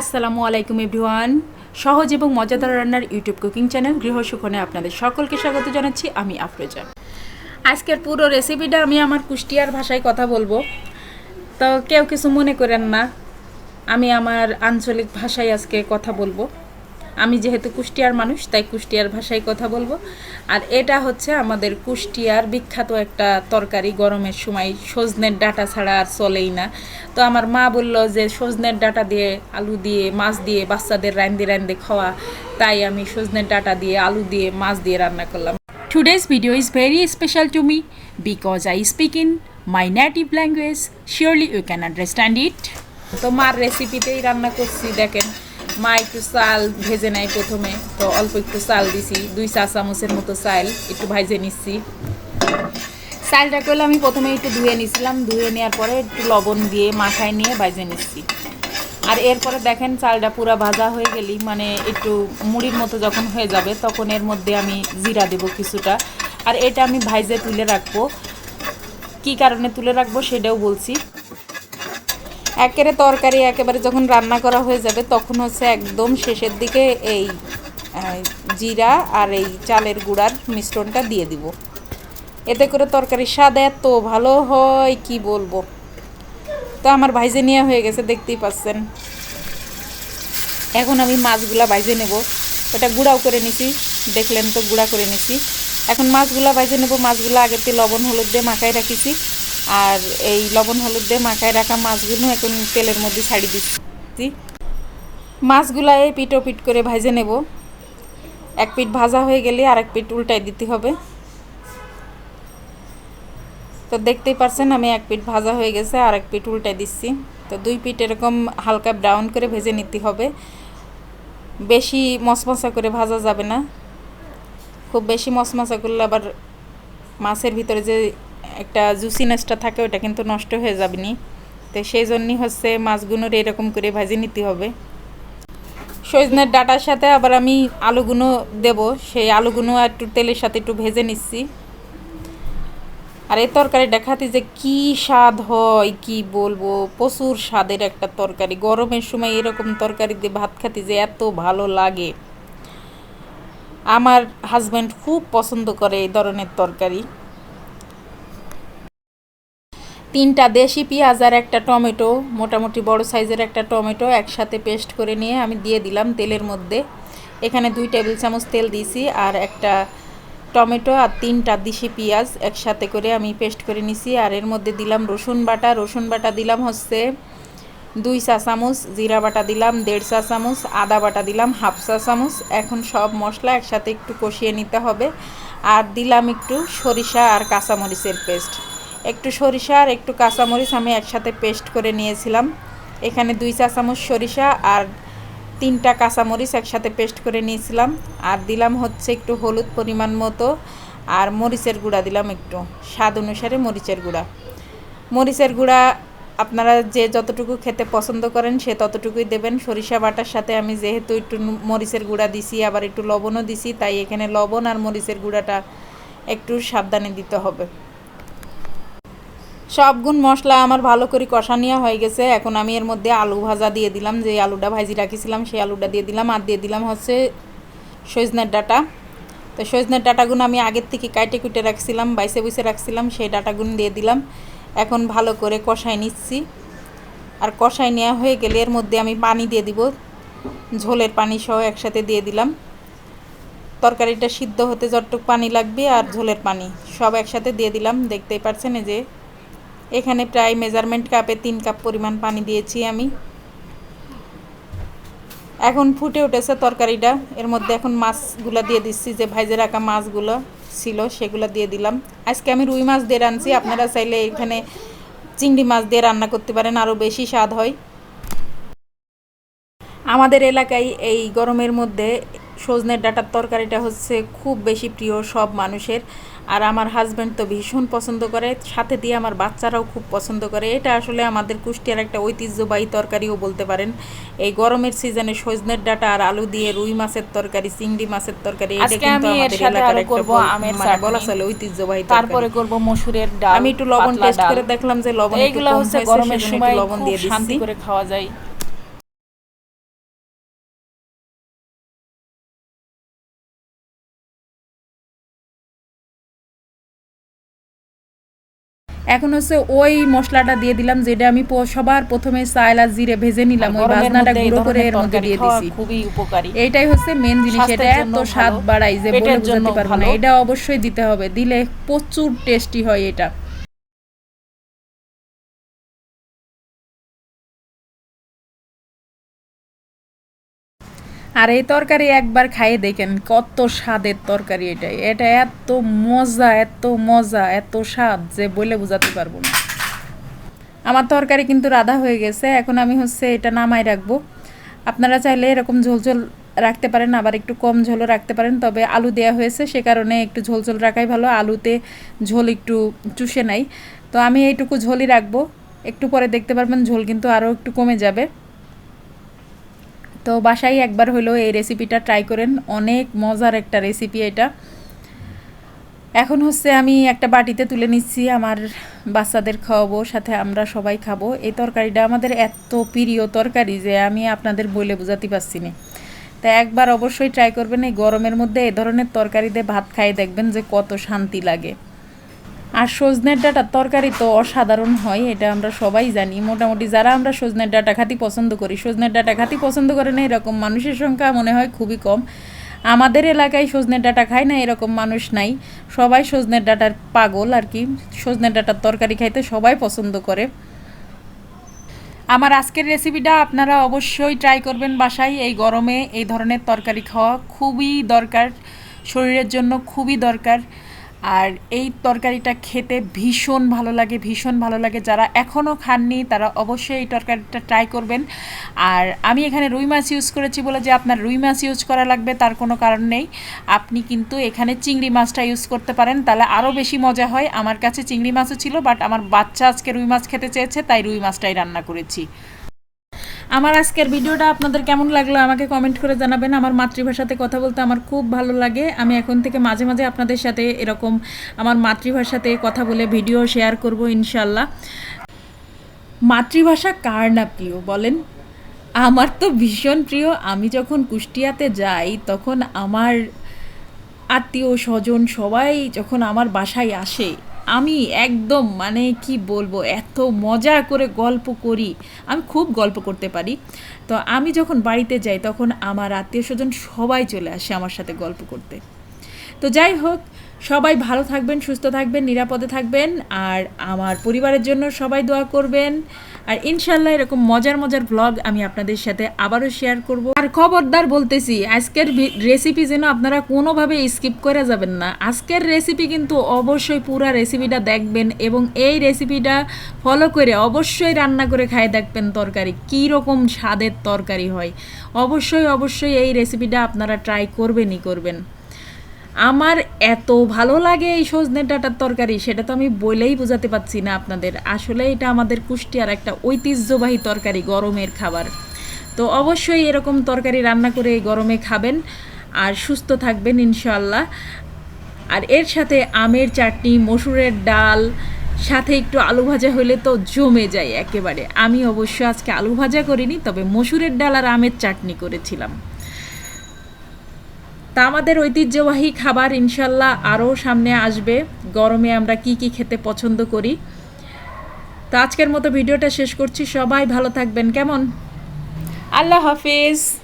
আসসালামু আলাইকুম এভরিওয়ান। সহজ এবং মজাদার রান্নার ইউটিউব কুকিং চ্যানেল গৃহসুখনে আপনাদের সকলকে স্বাগত জানাচ্ছি, আমি আফরোজা। আজকের পুরো রেসিপিটা আমি আমার কুষ্টিয়ার ভাষায় কথা বলব। তো কেউ কিছু মনে করেন না, আমি আমার আঞ্চলিক ভাষায় আজকে কথা বলব। আমি যেহেতু কুষ্টিয়ার মানুষ, তাই কুষ্টিয়ার ভাষায় কথা বলব। আর এটা হচ্ছে আমাদের কুষ্টিয়ার বিখ্যাত একটা তরকারি গরমের সময়। সজনের ডাটা ছাড়া আর চলেই না। তো আমার মা বলল যে, সজনের ডাটা দিয়ে আলু দিয়ে, মাছ দিয়ে বাচ্চাদের রান্দে রান্দে খাওয়া। তাই আমি সজনের ডাটা দিয়ে, আলু দিয়ে, মাছ দিয়ে রান্না করলাম। Today's video is very special to me because I speak in my native language. Surely you can understand it. তো মার রেসিপিতেই রান্না করছি, দেখেন। মা একটু চাল ভেজে নেয় প্রথমে, তো অল্প একটু চাল দিছি, দুই চা চামচের মতো চাল একটু ভাজে নিচ্ছি। চালটা করলে আমি প্রথমে একটু ধুয়ে নিছিলাম, ধুয়ে নেওয়ার পরে একটু লবণ দিয়ে মাখায় নিয়ে ভাজে নিচ্ছি। আর এরপরে দেখেন চালটা পুরো ভাজা হয়ে গেলি মানে একটু মুড়ির মতো যখন হয়ে যাবে, তখন এর মধ্যে আমি জিরা দেব কিছুটা। আর এটা আমি ভাইজে তুলে রাখব। কি কারণে তুলে রাখব সেটাও বলছি। একেবারে তরকারি একেবারে যখন রান্না করা হয়ে যাবে, তখন হচ্ছে একদম শেষের দিকে এই জিরা আর এই চালের গুঁড়ার মিশ্রণটা দিয়ে দিব। এতে করে তরকারির স্বাদ এত ভালো হয়, কি বলব? তো আমার ভাইজে নেওয়া হয়ে গেছে, দেখতেই পাচ্ছেন। এখন আমি মাছগুলা ভাইজে নেব। ওটা গুঁড়াও করে নিছি, দেখলেন তো, গুঁড়া করে নিছি। এখন মাছগুলা ভাইজে নেব, মাছগুলো আগেতে লবণ, হলুদ দিয়ে মাখায় রাখিছি। আর এই লবণ, হলুদ দিয়ে মাখায় রাখা মাছগুলো এখন তেলের মধ্যে ছাড়ি দিচ্ছি। মাছগুলা এই পিটো পিট করে ভাইজে নেব। এক পিঠ ভাজা হয়ে গেলে আর এক পিঠ উল্টাই দিতে হবে। তো দেখতেই পারছেন আমি এক পিঠ ভাজা হয়ে গেছে আর এক পিঠ উল্টাই দিচ্ছি। তো দুই পিঠ এরকম হালকা ব্রাউন করে ভেজে নিতে হবে। বেশি মশমশা করে ভাজা যাবে না। খুব বেশি মশমশা করলে আবার মাছের ভিতরে যে একটা জুসিনেসটা থাকে, ওটা কিন্তু নষ্ট হয়ে যাবে নি তো সেই জন্যই হচ্ছে মাছগুলোর এরকম করে ভাজি নিতে হবে। সজনের ডাটার সাথে আবার আমি আলুগুলো দেব, সেই আলুগুলো একটু তেলের সাথে একটু ভেজে নিচ্ছি। আর এই তরকারিটা খাতে যে কি স্বাদ হয়, কি বলব? প্রচুর স্বাদের একটা তরকারি। গরমের সময় এরকম তরকারি দিয়ে ভাত খাতে যে এত ভালো লাগে। আমার হাজব্যান্ড খুব পছন্দ করে এই ধরনের তরকারি। তিনটা দেশি পেঁয়াজ আর একটা টমেটো, মোটামুটি বড় সাইজের একটা টমেটো একসাথে পেস্ট করে নিয়ে আমি দিয়ে দিলাম তেলের মধ্যে। এখানে দুই টেবিল চামচ তেল দিয়েছি আর একটা টমেটো আর তিনটা দিশি পেঁয়াজ একসাথে করে আমি পেস্ট করে নিছি। আর এর মধ্যে দিলাম রসুন বাটা। রসুন বাটা দিলাম হচ্ছে দুই চা চামচ, জিরা বাটা দিলাম দেড় চা চামচ, আদা বাটা দিলাম হাফ চা চামচ। এখন সব মশলা একসাথে একটু কষিয়ে নিতে হবে। আর দিলাম একটু সরিষা আর কাঁচামরিচের পেস্ট। একটু সরিষা আর একটু কাঁচামরিচ আমি একসাথে পেস্ট করে নিয়েছিলাম। এখানে দুই চা চামচ সরিষা আর তিনটা কাঁচামরিচ একসাথে পেস্ট করে নিয়েছিলাম। আর দিলাম হচ্ছে একটু হলুদ পরিমাণ মতো আর মরিচের গুঁড়া দিলাম একটু। স্বাদ অনুসারে মরিচের গুঁড়া। মরিচের গুঁড়া আপনারা যে যতটুকু খেতে পছন্দ করেন সে ততটুকুই দেবেন। সরিষা বাটার সাথে আমি যেহেতু একটু মরিচের গুঁড়া দিছি, আবার একটু লবণও দিছি, তাই এখানে লবণ আর মরিচের গুঁড়াটা একটু সাবধানে দিতে হবে। সবগুণ মশলা আমার ভালো করে কষা নেওয়া হয়ে গেছে। এখন আমি এর মধ্যে আলু ভাজা দিয়ে দিলাম। যে আলুটা ভাজি রাখিছিলাম, সেই আলুটা দিয়ে দিলাম। আর দিয়ে দিলাম হচ্ছে সজনের ডাটা। তো সজনের ডাটাগুলো আমি আগের থেকে কাইটে কুটে রাখছিলাম, বাইসে বুইসে রাখছিলাম, সেই ডাটাগুলো দিয়ে দিলাম। এখন ভালো করে কষাই নিচ্ছি। আর কষাই নেওয়া হয়ে গেলে এর মধ্যে আমি পানি দিয়ে দিব। ঝোলের পানি সহ একসাথে দিয়ে দিলাম। তরকারিটা সিদ্ধ হতে যতটুকু পানি লাগবে আর ঝোলের পানি সব একসাথে দিয়ে দিলাম। দেখতেই পারছেন যে এখানে প্রায় মেজারমেন্ট কাপে তিন কাপ পরিমাণ পানি দিয়েছি আমি। এখন ফুটে উঠেছে তরকারিটা। এর মধ্যে এখন মাছগুলো দিয়ে দিচ্ছি, যে ভাইজে রাখা মাছগুলো ছিল, সেগুলো দিয়ে দিলাম। আজকে আমি রুই মাছ দিয়ে রাঁধছি। আপনারা চাইলে এখানে চিংড়ি মাছ দিয়ে রান্না করতে পারেন আরও বেশি স্বাদ হয়। আমাদের এলাকায় এই গরমের মধ্যে সজনের ডাটার তরকারিটা হচ্ছে খুব বেশি প্রিয় সব মানুষের। আর আমার হাজব্যান্ড তো ভীষণ পছন্দ করে সাথে দিয়ে আমার বাচ্চারাও খুব পছন্দ করে। এটা আসলে আমাদের কুষ্টিয়ার একটা ঐতিহ্যবাহী তরকারিও বলতে পারেন। এই গরমের সিজনে সজনের ডাটা আর আলু দিয়ে রুই মাছের তরকারি চিংড়ি মাছের তরকারি এটা কিন্তু আমাদের এলাকার একটা করব বল- আমের মানে বলা চলে ঐতিহ্যবাহী তারপরে করব মসুরের ডাল আমি একটু লবণ টেস্ট করে দেখলাম যে লবণ হচ্ছে গরমের সময় লবণ দিয়ে শান্তি দিচ্ছি করে খাওয়া যায়। এখন হচ্ছে ওই মশলাটা দিয়ে দিলাম যেটা আমি সবার প্রথমে সায়লা জিরে ভেজে নিলাম ওই বাজনাটা গুঁড়ো করে এর মধ্যে দিয়ে দিছি। খুবই উপকারী। এইটাই হচ্ছে মেন জিনিস এটা এত স্বাদ বাড়ায় বাড়াই যে বলে বোঝাতে পারব না। এটা অবশ্যই দিতে হবে দিলে প্রচুর টেস্টি হয় এটা। আর এই তরকারি একবার খাইয়ে দেখেন কত স্বাদের তরকারি এটা। এটা এত মজা এত মজা, এত স্বাদ যে বলে বোঝাতে পারব না। আমার তরকারি কিন্তু রাধা হয়ে গেছে, এখন আমি হচ্ছে এটা নামাই রাখব। আপনারা চাইলে এরকম ঝোল ঝোল রাখতে পারেন, আবার একটু কম ঝোলও রাখতে পারেন, তবে আলু দেওয়া হয়েছে, সে কারণে একটু ঝোল ঝোল রাখাই ভালো, আলুতে ঝোল একটু চুষে নাই। তো আমি এইটুকু ঝোলই রাখব, একটু পরে দেখতে পারবেন ঝোল কিন্তু আরও একটু কমে যাবে। তো বাসায় একবার হলেও এই রেসিপিটা ট্রাই করেন। অনেক মজার একটা রেসিপি এটা। এখন হচ্ছে আমি একটা বাটিতে তুলে নিচ্ছি, আমার বাচ্চাদের খাওয়াবো, সাথে আমরা সবাই খাব। এই তরকারিটা আমাদের এত প্রিয় তরকারি যে আমি আপনাদের বলে বোঝাতে পারছি না। তা একবার অবশ্যই ট্রাই করবেন, এই গরমের মধ্যে এ ধরনের তরকারিতে ভাত খাই দেখবেন যে কত শান্তি লাগে। আর সজনের ডাটার তরকারি তো অসাধারণ হয়, এটা আমরা সবাই জানি। মোটামুটি যারা আমরা সজনের ডাটা খাতি পছন্দ করি, সজনের ডাটা খাতি পছন্দ করে না, এরকম মানুষের সংখ্যা মনে হয় খুবই কম। আমাদের এলাকায় সজনের ডাটা খায় না, এরকম মানুষ নাই। সবাই সজনের ডাটার পাগল আর কি, সজনের ডাটার তরকারি খাইতে সবাই পছন্দ করে। আমার আজকের রেসিপিটা আপনারা অবশ্যই ট্রাই করবেন বাসায়। এই গরমে এই ধরনের তরকারি খাওয়া খুবই দরকার, শরীরের জন্য খুবই দরকার। আর এই তরকারিটা খেতে ভীষণ ভালো লাগে, ভীষণ ভালো লাগে। যারা এখনও খাননি, তারা অবশ্যই এই তরকারিটা ট্রাই করবেন। আর আমি এখানে রুই মাছ ইউজ করেছি বলে যে আপনার রুই মাছ ইউজ করা লাগবে, তার কোনো কারণ নেই। আপনি কিন্তু এখানে চিংড়ি মাছটা ইউজ করতে পারেন, তাহলে আরও বেশি মজা হয়। আমার কাছে চিংড়ি মাছও ছিল বাট আমার বাচ্চা আজকে রুই মাছ খেতে চেয়েছে, তাই রুই মাছটাই রান্না করেছি। আমার আজকের ভিডিওটা আপনাদের কেমন লাগল আমাকে কমেন্ট করে জানাবেন। আমার মাতৃভাষাতে কথা বলতে আমার খুব ভালো লাগে। আমি এখন থেকে মাঝে মাঝে আপনাদের সাথে এরকম আমার মাতৃভাষাতে কথা বলে ভিডিও শেয়ার করব ইনশাল্লাহ। মাতৃভাষা কার না প্রিয় বলেন? আমার তো ভীষণ প্রিয়। আমি যখন কুষ্টিয়াতে যাই, তখন আমার আত্মীয় স্বজন সবাই যখন আমার বাসায় আসে আমি একদম মানে কি বলব, এত মজা করে গল্প করি। আমি খুব গল্প করতে পারি। তো আমি যখন বাড়িতে যাই, তখন আমার আত্মীয় স্বজন সবাই চলে আসে আমার সাথে গল্প করতে। তো যাই হোক সবাই ভালো থাকবেন, সুস্থ থাকবেন, নিরাপদে থাকবেন, আর আমার পরিবারের জন্য সবাই দোয়া করবেন। আর ইনশাল্লাহ এরকম মজার মজার ব্লগ আমি আপনাদের সাথে আবারও শেয়ার করব। আর খবরদার বলতেছি, আজকের রেসিপি যেন আপনারা কোনোভাবে স্কিপ করে যাবেন না। আজকের রেসিপি কিন্তু অবশ্যই পুরো রেসিপিটা দেখবেন এবং এই রেসিপিটা ফলো করে অবশ্যই রান্না করে খায় দেখবেন তরকারি কী রকম স্বাদের তরকারি হয়। অবশ্যই অবশ্যই এই রেসিপিটা আপনারা ট্রাই করবেনই করবেন। আমার এত ভালো লাগে এই সজনে ডাটার তরকারি, সেটা তো আমি বলেই বোঝাতে পারছি না আপনাদের। আসলে এটা আমাদের কুষ্টিয়ার একটা ঐতিহ্যবাহী তরকারি, গরমের খাবার। তো অবশ্যই এরকম তরকারি রান্না করে এই গরমে খাবেন আর সুস্থ থাকবেন ইনশাল্লাহ আর এর সাথে আমের চাটনি, মসুরের ডাল, সাথে একটু আলু ভাজা হলে তো জমে যায় একেবারে। আমি অবশ্য আজকে আলু ভাজা করিনি, তবে মসুরের ডাল আর আমের চাটনি করেছিলাম। তা আমাদের ঐতিহ্যবাহী খাবার ইনশাল্লাহ আরও সামনে আসবে। গরমে আমরা কি কি খেতে পছন্দ করি। তো আজকের মতো ভিডিওটা শেষ করছি। সবাই ভালো থাকবেন। কেমন? আল্লাহ হাফিজ।